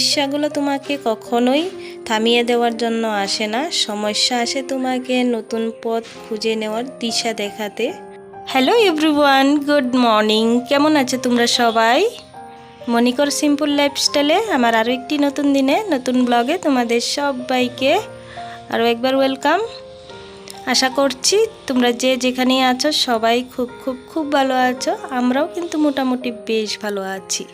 সমস্যাগুলো তোমাকে কখনোই থামিয়ে দেওয়ার জন্য আসে না। সমস্যা আসে তোমাকে নতুন পথ খুঁজে নেওয়ার দিশা দেখাতে। হ্যালো এভরিওয়ান গুড মর্নিং কেমন আছে তোমরা সবাই? মনিকর সিম্পল লাইফস্টাইলে আমার আরও একটি নতুন দিনে, নতুন ব্লগে তোমাদের সবাইকে আরও একবার ওয়েলকাম আশা করছি তোমরা যে যেখানে আছো সবাই খুব খুব খুব ভালো আছো। আমরাও কিন্তু মোটামুটি বেশ ভালো আছি।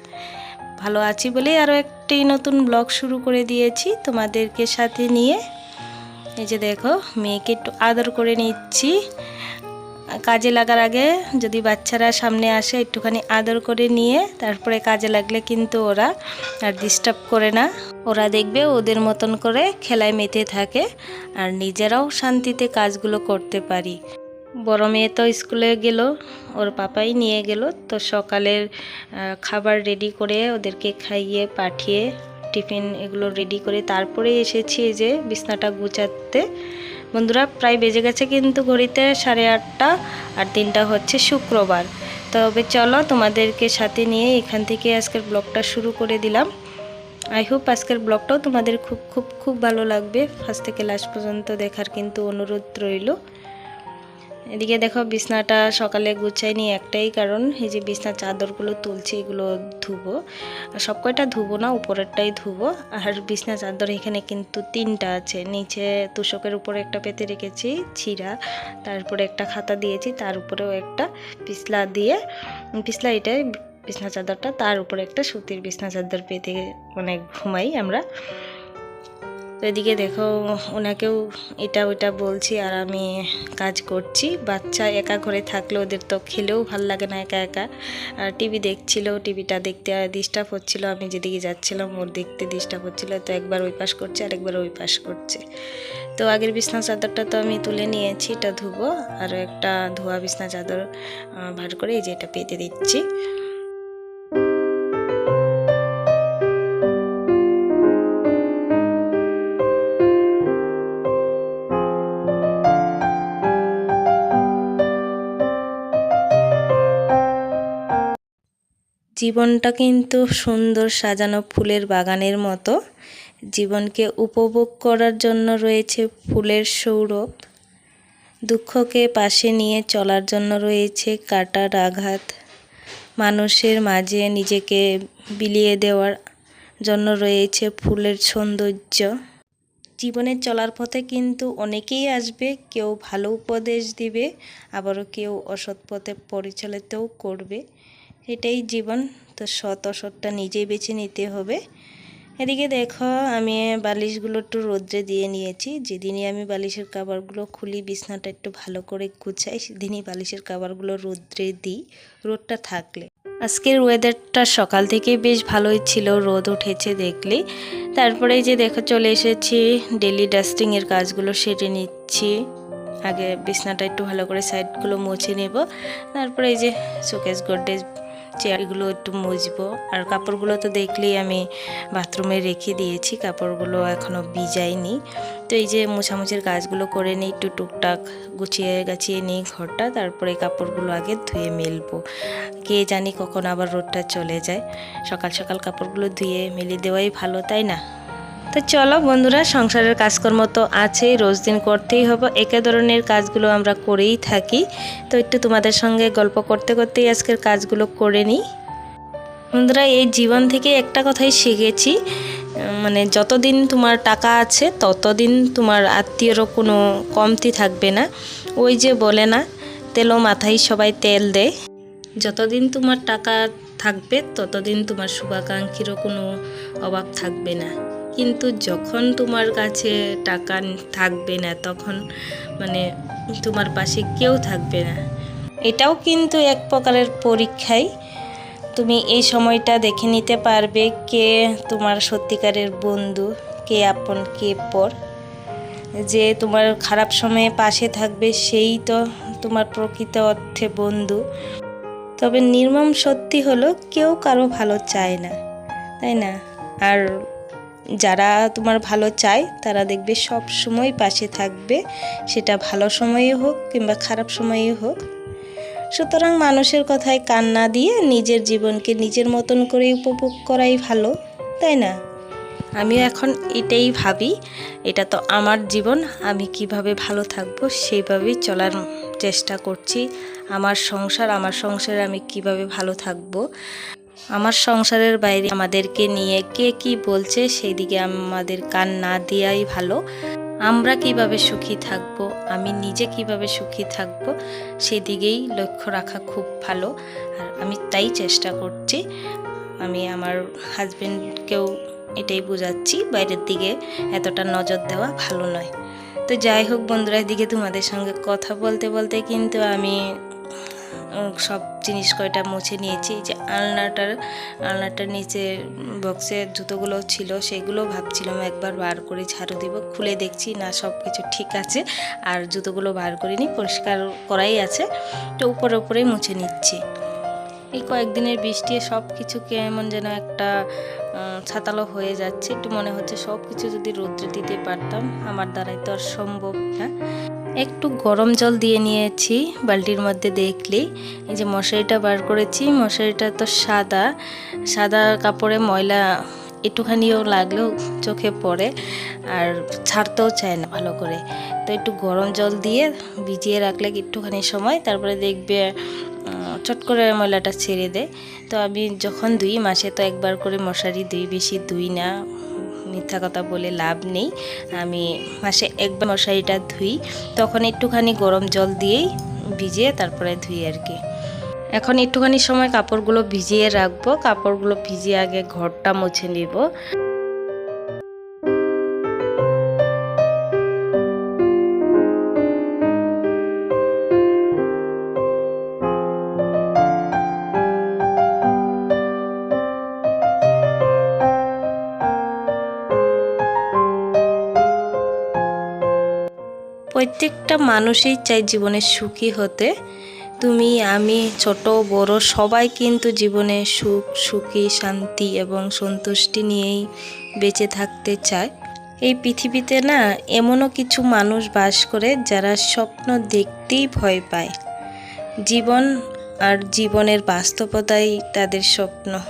ভালো আছি বলেই আরও একটি নতুন ব্লগ শুরু করে দিয়েছি তোমাদেরকে সাথে নিয়ে। এই যে দেখো, মেয়েকে একটু আদর করে নিচ্ছি। কাজে লাগার আগে যদি বাচ্চারা সামনে আসে একটুখানি আদর করে নিয়ে, তারপরে কাজে লাগলে কিন্তু ওরা আর ডিস্টার্ব করে না। ওরা দেখবে ওদের মতন করে খেলায় মেতে থাকে আর নিজেরাও শান্তিতে কাজগুলো করতে পারি। বড় মেয়ে তো স্কুলে গেল, ওর পাপাই নিয়ে গেল। তো সকালের খাবার রেডি করে ওদেরকে খাইয়ে পাঠিয়ে টিফিন এগুলো রেডি করে তারপরে এসেছি যে বিছনাটা গুছাতে। বন্ধুরা, প্রায় বেজে গেছে কিন্তু ঘড়িতে সাড়ে আটটা আর দিনটা হচ্ছে শুক্রবার। তবে চলো তোমাদেরকে সাথে নিয়ে এখান থেকে আজকের ব্লগটা শুরু করে দিলাম। আই হোপ আজকের ব্লগটাও তোমাদের খুব খুব খুব ভালো লাগবে। ফার্স্ট থেকে লাস্ট পর্যন্ত দেখার কিন্তু অনুরোধ রইল। এদিকে দেখো বিছনাটা সকালে গুছাই একটাই কারণ, এই যে বিছনার চাদরগুলো তুলছি, এগুলো ধুবো। আর সব কয়টা ধুবো না, উপরেরটাই ধুবো। আর বিছনা চাদর এখানে কিন্তু তিনটা আছে। নিচে তুষকের উপরে একটা পেতে রেখেছি, ছিঁড়া। তারপরে একটা খাতা দিয়েছি, তার উপরেও একটা পিছলা দিয়ে, পিছলা এটাই বিছনা চাদরটা, তার উপরে একটা সুতির বিছনা চাদর পেতে মানে ঘুমাই আমরা। তো এদিকে দেখো, ওনাকেও এটা ওইটা বলছি আর আমি কাজ করছি। বাচ্চা একা ঘরে থাকলে ওদের তো খেলেও ভালো লাগে না একা একা। আর টিভি দেখছিল, টিভিটা দেখতে ডিস্টার্ব হচ্ছিল, আমি যেদিকে যাচ্ছিলাম ওর দেখতে ডিস্টার্ব হচ্ছিল। তো একবার ওই পাশ করছে আর একবার ওই পাশ করছে। তো আগের বিছনা চাদরটা তো আমি তুলে নিয়েছি, এটা ধুবো। আর একটা ধোয়া বিছনা চাদর ভার করে এই যে এটা পেতে দিচ্ছি। জীবনটা কিন্তু সুন্দর সাজানো ফুলের বাগানের মতো। জীবনকে উপভোগ করার জন্য রয়েছে ফুলের সৌরভ। দুঃখকে পাশে নিয়ে চলার জন্য রয়েছে কাটার আঘাত। মানুষের মাঝে নিজেকে বিলিয়ে দেওয়ার জন্য রয়েছে ফুলের সৌন্দর্য। জীবনে চলার পথে কিন্তু অনেকেই আসবে, কেউ ভালো উপদেশ দিবে, আবারও কেউ অসৎ পথে পরিচালিতও করবে। এটাই জীবন। তো সৎ অসৎটা নিজেই বেছে নিতে হবে। এদিকে দেখো, আমি বালিশগুলো একটু রোদ্রে দিয়ে নিয়েছি। যেদিনই আমি বালিশের কাবারগুলো খুলি, বিছনাটা একটু ভালো করে গুছাই, সেদিনই বালিশের কাবারগুলো রোদ্রে দিই, রোদটা থাকলে। আজকের ওয়েদারটা সকাল থেকে বেশ ভালোই ছিল, রোদ উঠেছে দেখলেই। তারপরে যে দেখো, চলে এসেছি ডেলি ডাস্টিংয়ের কাজগুলো সেরে নিচ্ছি। আগে বিছনাটা একটু ভালো করে সাইডগুলো মুছে নেব। তারপরে এই যে শোকেস গোড্রেজ চেয়ারগুলো একটু মজবো আর কাপড়গুলো তো দেখলেই আমি বাথরুমে রেখে দিয়েছি, কাপড়গুলো এখনও ভিজাইনি। তো এই যে মোছামুছির কাজগুলো করে নিই, একটু টুকটাক গুছিয়ে গাছিয়ে নিই ঘরটা, তারপরে কাপড়গুলো আগে ধুয়ে মেলবো। কে জানি কখন আবার রোদটা চলে যায়। সকাল সকাল কাপড়গুলো ধুয়ে মেলে দেওয়াই ভালো, তাই না? তো চলো বন্ধুরা, সংসারের কাজকর্ম তো আছেই, রোজ দিন করতেই হবে। একে ধরনের কাজগুলো আমরা করেই থাকি। তো একটু তোমাদের সঙ্গে গল্প করতে করতেই আজকের কাজগুলো করে নিই। বন্ধুরা, এই জীবন থেকে একটা কথাই শিখেছি মানে যতদিন তোমার টাকা আছে, ততদিন তোমার আত্মীয়রও কোনো কমতি থাকবে না। ওই যে বলে না তেলও মাথায় সবাই তেল দেয়। যতদিন তোমার টাকা থাকবে, ততদিন তোমার শুভাকাঙ্ক্ষীরও কোনো অভাব থাকবে না। কিন্তু যখন তোমার কাছে টাকা থাকবে না, তখন মানে তোমার পাশে কেউ থাকবে না। এটাও কিন্তু এক প্রকারের পরীক্ষাই। তুমি এই সময়টা দেখে নিতে পারবে কে তোমার সত্যিকারের বন্ধু, কে আপন, কে পর। যে তোমার খারাপ সময়ে পাশে থাকবে, সেই তো তোমার প্রকৃত অর্থে বন্ধু। তবে নির্মম সত্যি হলো, কেউ কারও ভালো চায় না, তাই না? আর যারা তোমার ভালো চায়, তারা দেখবে সব সময় পাশে থাকবে। সেটা ভালো সময়ে হোক কিংবা খারাপ সময়ে হোক। সুতরাং মানুষের কথায় কান না দিয়ে নিজের জীবনকে নিজের মতন করে উপভোগ করাই ভালো, তাই না? আমিও এখন এটাই ভাবি, এটা তো আমার জীবন, আমি কীভাবে ভালো থাকব সেইভাবেই চলার চেষ্টা করছি। আমার সংসার, আমার সংসারে আমি কীভাবে ভালো থাকব? আমার সংসারের বাইরে আমাদেরকে নিয়ে কে কি বলছে সেই দিকে আমাদের কান না দেওয়াই ভালো। আমরা কীভাবে সুখী থাকব? আমি নিজে কীভাবে সুখী থাকব? সেদিকেই লক্ষ্য রাখা খুব ভালো। আর আমি তাই চেষ্টা করছি। আমি আমার হাজব্যান্ডকেও এটাই বোঝাচ্ছি, বাইরের দিকে এতটা নজর দেওয়া ভালো নয়। তো যাই হোক বন্ধুরা, এদিকে তোমাদের সঙ্গে কথা বলতে বলতে কিন্তু আমি সব জিনিস কয়টা মুছে নিয়েছি যে আলনাটার আলনাটার নিচে বক্সে জুতোগুলো ছিল, সেগুলো ভাবছিলাম একবার বার করে ঝাড়ু দিব, খুলে দেখছি, না সব কিছু ঠিক আছে, আর জুতোগুলো বার করিনি, পরিষ্কার করাই আছে, তো উপরে উপরেই মুছে নিচ্ছি। এই কয়েকদিনের বৃষ্টি সব কিছু কেমন যেন একটা ছাতালো হয়ে যাচ্ছে। একটু মনে হচ্ছে সব কিছু যদি রৌদ্রে দিতে পারতাম, আমার দ্বারাই তো আর সম্ভব না। একটু গরম জল দিয়ে নিয়েছি বালতির মধ্যে দেখলি এই যে মশারিটা বার করেছি, মশারিটা তো সাদা। সাদা কাপড়ে ময়লা একটুখানিও লাগলেও চোখে পড়ে, আর ছাড়তেও চায় না ভালো করে। তো একটু গরম জল দিয়ে ভিজিয়ে রাখলে একটুখানি সময়, তারপরে দেখবে চট করে ময়লাটা ছেড়ে দেয় তো আমি যখন ধুই মাসে তো একবার করে মশারি ধুই বেশি ধুই না, মিথ্যা কথা বলে লাভ নেই। আমি মাসে একবার মশারিটা ধুই, তখন একটুখানি গরম জল দিয়েই ভিজিয়ে তারপরে ধুই আর কি। এখন একটুখানি সময় কাপড়গুলো ভিজিয়ে রাখব। কাপড়গুলো ভিজিয়ে আগে ঘরটা মুছে নিব। প্রত্যেকটা মানুষই চাই জীবনে সুখী হতে। তুমি, আমি, ছোট, বড়, সবাই কিন্তু জীবনে সুখ, সুখী, শান্তি এবং সন্তুষ্টি নিয়েই বেঁচে থাকতে চায়। এই পৃথিবীতে না এমনও কিছু মানুষ বাস করে যারা স্বপ্ন দেখতেই ভয় পায়। জীবন আর জীবনের বাস্তবতাই তাদের স্বপ্ন।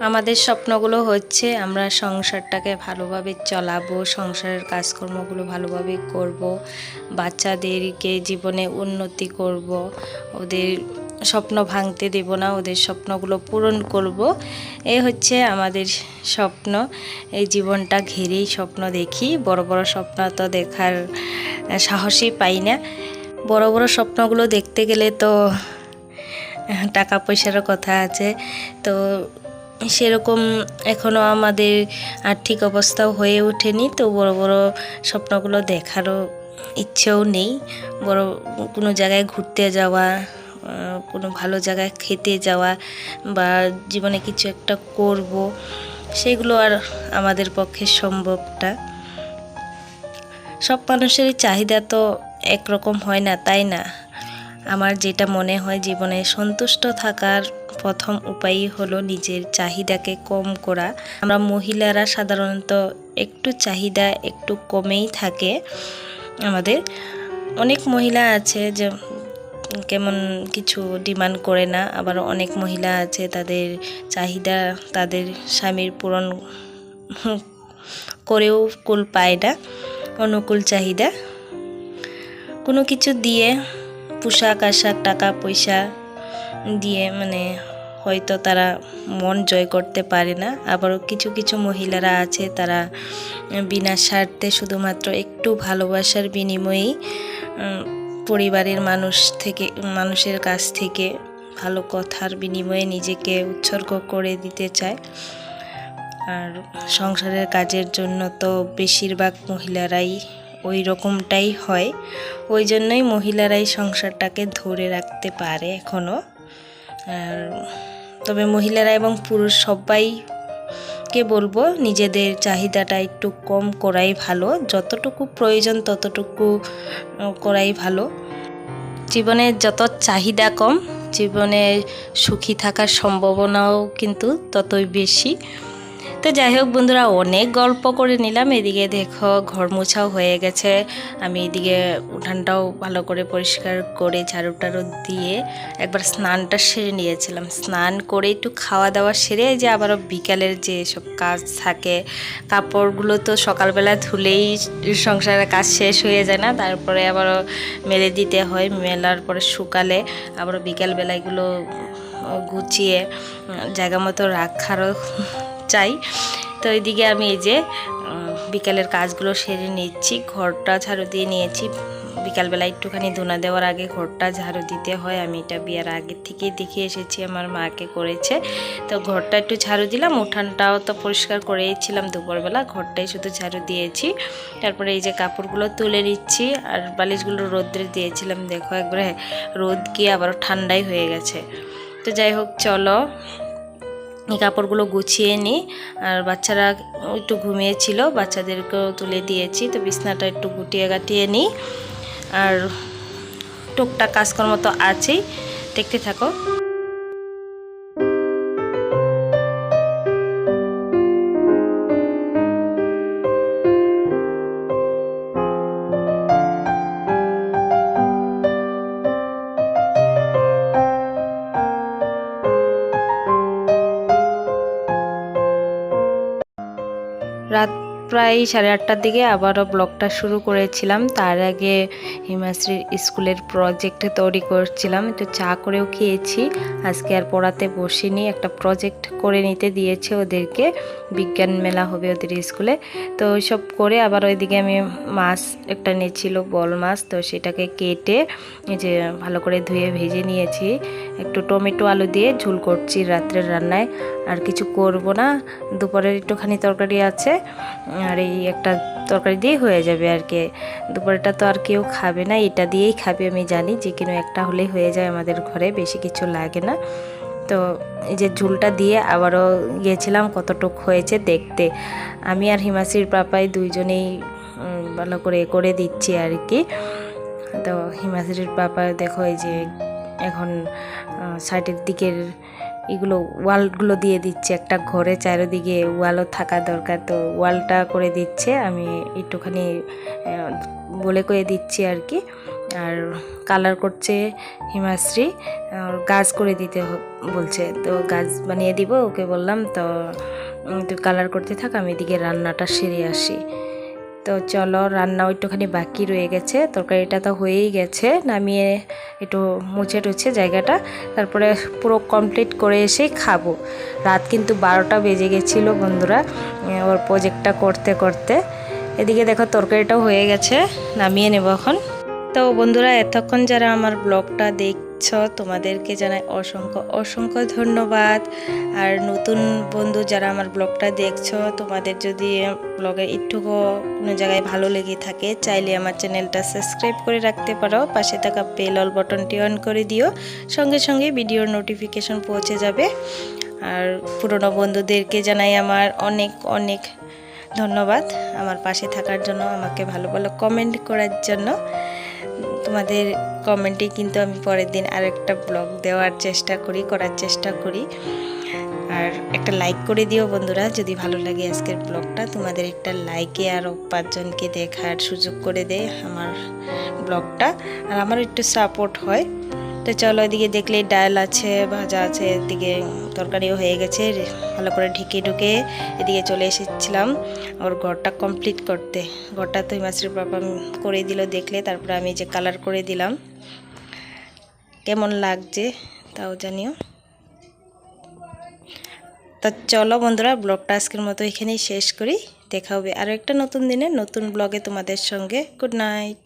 আমাদের স্বপ্নগুলো হচ্ছে আমরা সংসারটাকে ভালোভাবে চালাবো, সংসারের কাজকর্মগুলো ভালোভাবে করব, বাচ্চাদেরকে জীবনে উন্নতি করব, ওদের স্বপ্ন ভাঙতে দেব না, ওদের স্বপ্নগুলো পূরণ করব। এ হচ্ছে আমাদের স্বপ্ন। এই জীবনটা ঘিরেই স্বপ্ন দেখি। বড় বড় স্বপ্ন তো দেখার সাহসই পাই না। বড় বড় স্বপ্নগুলো দেখতে গেলে তো টাকা পয়সারও কথা আছে। তো সেরকম এখনও আমাদের আর্থিক অবস্থাও হয়ে ওঠেনি, তো বড় বড় স্বপ্নগুলো দেখারও ইচ্ছেও নেই। বড় কোনো জায়গায় ঘুরতে যাওয়া কোনো ভালো জায়গায় খেতে যাওয়া বা জীবনে কিছু একটা করব, সেগুলো আর আমাদের পক্ষে সম্ভবটা। সব মানুষেরই চাহিদা তো একরকম হয় না, তাই না? আমার যেটা মনে হয়, জীবনে সন্তুষ্ট থাকার প্রথম উপায়ই হলো নিজের চাহিদাকে কম করা। আমরা মহিলারা সাধারণত একটু চাহিদা একটু কমেই থাকে। আমাদের অনেক মহিলা আছে যে কেমন কিছু ডিমান্ড করে না, আবার অনেক মহিলা আছে তাদের চাহিদা তাদের স্বামীর পূরণ করেও কুল পায় না, অনুকূল চাহিদা। কোনো কিছু দিয়ে পোশাক আশাক, টাকা পয়সা দিয়ে মানে হয়তো তারা মন জয় করতে পারে না। আবারও কিছু কিছু মহিলারা আছে, তারা বিনা স্বার্থে শুধুমাত্র একটু ভালোবাসার বিনিময়েই পরিবারের মানুষ থেকে, মানুষের কাছ থেকে ভালো কথার বিনিময়ে নিজেকে উৎসর্গ করে দিতে চায়। আর সংসারের কাজের জন্য তো বেশিরভাগ মহিলারাই ওই রকমটাই হয়। ওই জন্যই মহিলারাই সংসারটাকে ধরে রাখতে পারে এখনও আর তবে মহিলারা এবং পুরুষ সবাইকে বলব নিজেদের চাহিদাটা একটু কম করাই ভালো। যতটুকু প্রয়োজন ততটুকু করাই ভালো। জীবনে যত চাহিদা কম, জীবনে সুখী থাকার সম্ভাবনাও কিন্তু ততই বেশি। তো যাই হোক বন্ধুরা, অনেক গল্প করে নিলাম। এদিকে দেখো ঘর মোছাও হয়ে গেছে। আমি এদিকে উঠানটাও ভালো করে পরিষ্কার করে ঝাড়ু টাড়ু দিয়ে একবার স্নানটা সেরে নিয়েছিলাম। স্নান করে একটু খাওয়া দাওয়া সেরে যে আবারও বিকালের যে সব কাজ থাকে, কাপড়গুলো তো সকালবেলা ধুলেই সংসারের কাজ শেষ হয়ে যায় না। তারপরে আবারও মেলে দিতে হয়, মেলার পরে শুকালে আবারও বিকালবেলা এগুলো গুছিয়ে জায়গা মতো রাখারও চাই। তো এইদিকে আমি এই যে বিকালের কাজগুলো সেরে নিচ্ছি। ঘরটা ঝাড়ু দিয়ে নিয়েছি। বিকালবেলা একটুখানি ধুনা দেওয়ার আগে ঘরটা ঝাড়ু দিতে হয়। আমি এটা বিয়ার আগের থেকেই দেখে এসেছি, আমার মাকে করেছে। তো ঘরটা একটু ঝাড়ু দিলাম। উঠানটাও তো পরিষ্কার করেইছিলাম দুপুরবেলা। ঘরটাই শুধু ঝাড়ু দিয়েছি। তারপরে এই যে কাপড়গুলো তুলে নিচ্ছি। আর বালিশগুলো রোদ্রে দিয়েছিলাম। দেখো একবারে রোদ গিয়ে আবার ঠান্ডাই হয়ে গেছে। তো যাই হোক, চলো। এই কাপড়গুলো গুছিয়ে নিই আর বাচ্চারা একটু ঘুমিয়েছিল, বাচ্চাদেরকেও তুলে দিয়েছি। তো বিছনাটা একটু গুটিয়ে গাটিয়ে নিই আর টুকটাক কাজকর্ম তো আছেই। দেখতে থাকো। প্রায় সাড়ে আটটার দিকে আবারও ব্লগটা শুরু করেছিলাম। তার আগে হিমাশ্রীর স্কুলের প্রজেক্ট তৈরি করছিলাম। একটু চা করেও খেয়েছি। আজকে আর পড়াতে বসিনি। একটা প্রজেক্ট করে নিতে দিয়েছে ওদেরকে। বিজ্ঞান মেলা হবে ওদের স্কুলে। তো ওইসব করে আবার ওইদিকে আমি মাছ একটা নিয়েছিল, বল মাছ। তো সেটাকে কেটে যে ভালো করে ধুয়ে ভেজে নিয়েছি। একটু টমেটো আলু দিয়ে ঝুল করছি রাত্রের রান্নায়। আর কিছু করব না। দুপুরের একটুখানি তরকারি আছে। আর এই একটা তরকারি দিয়েই হয়ে যাবে আর কি। দুপুরেটা তো আর কেউ খাবে না, এটা দিয়েই খাবে, আমি জানি যে কোনো একটা হলেই হয়ে যায় আমাদের ঘরে, বেশি কিছু লাগে না। তো এই যে ঝুলটা দিয়ে আবারও গিয়েছিলাম কতটুক হয়েছে দেখতে। আমি আর হিমাশ্রীর পাপাই দুইজনেই ভালো করে করে দিচ্ছি আর কি। তো হিমাশ্রীর পাপা দেখো এই যে এখন সাইডের দিকের এগুলো ওয়ালগুলো দিয়ে দিচ্ছে। একটা ঘরে চারিদিকে ওয়ালও থাকা দরকার। তো ওয়ালটা করে দিচ্ছে। আমি একটুখানি বলে করে দিচ্ছি আর কি। আর কালার করছে হিমাশ্রী। গাছ করে দিতে বলছে। তো গাছ বানিয়ে দিব, ওকে বললাম। তো তুই কালার করতে থাক, আমি এদিকে রান্নাটা সেরে আসি। তো চলো রান্নাও একটুখানি বাকি রয়ে গেছে। তরকারিটা তো হয়েই গেছে। নামিয়ে একটু মুছে টুছে জায়গাটা। তারপরে পুরো কমপ্লিট করে এসেই খাব। রাত কিন্তু বারোটা বেজে গেছিল বন্ধুরা ওর প্রজেক্টটা করতে করতে। এদিকে দেখো, তরকারিটাও হয়ে গেছে। নামিয়ে নেব এখন। তো বন্ধুরা, এতক্ষণ যারা আমার ব্লগটা দেখছ তোমাদেরকে জানাই অসংখ্য অসংখ্য ধন্যবাদ। আর নতুন বন্ধু যারা আমার ব্লগটা দেখছ, তোমাদের যদি ব্লগে একটুকু কোনো জায়গায় ভালো লেগে থাকে, চাইলে আমার চ্যানেলটা সাবস্ক্রাইব করে রাখতে পারো। পাশে থাকা বেল অল বটনটি অন করে দিও, সঙ্গে সঙ্গে ভিডিওর নোটিফিকেশন পৌঁছে যাবে। আর পুরনো বন্ধুদেরকে জানাই আমার অনেক অনেক ধন্যবাদ। আমার পাশে থাকার জন্য, আমাকে ভালো ভালো কমেন্ট করার জন্য। তোমাদের কমেন্টে কিন্তু আমি পরের দিন আর একটা ব্লগ দেওয়ার চেষ্টা করি, করার চেষ্টা করি। আর একটা লাইক করে দিও বন্ধুরা, যদি ভালো লাগে আজকের ব্লগটা তোমাদের একটা লাইকে আরও পাঁচজনকে দেখার সুযোগ করে দেয় আমার ব্লগটা আর আমারও একটু সাপোর্ট হয়। তো চলো, এদিকে দেখলে ডাল আছে, ভাজা আছে, এদিকে তরকারিও হয়ে গেছে, ভালো করে ঢেকে ঢুকে এদিকে চলে এসেছিলাম ওর ঘরটা কমপ্লিট করতে। ঘরটা তো হিমাশ্রীর বাবা করে দিল দেখলে, তারপরে আমি যে কালার করে দিলাম। কেমন লাগছে তাও জানিও। তা চলো বন্ধুরা, ব্লগটা আজকের মতো এখানেই শেষ করি। দেখা হবে আরও একটা নতুন দিনে, নতুন ব্লগে তোমাদের সঙ্গে। Good night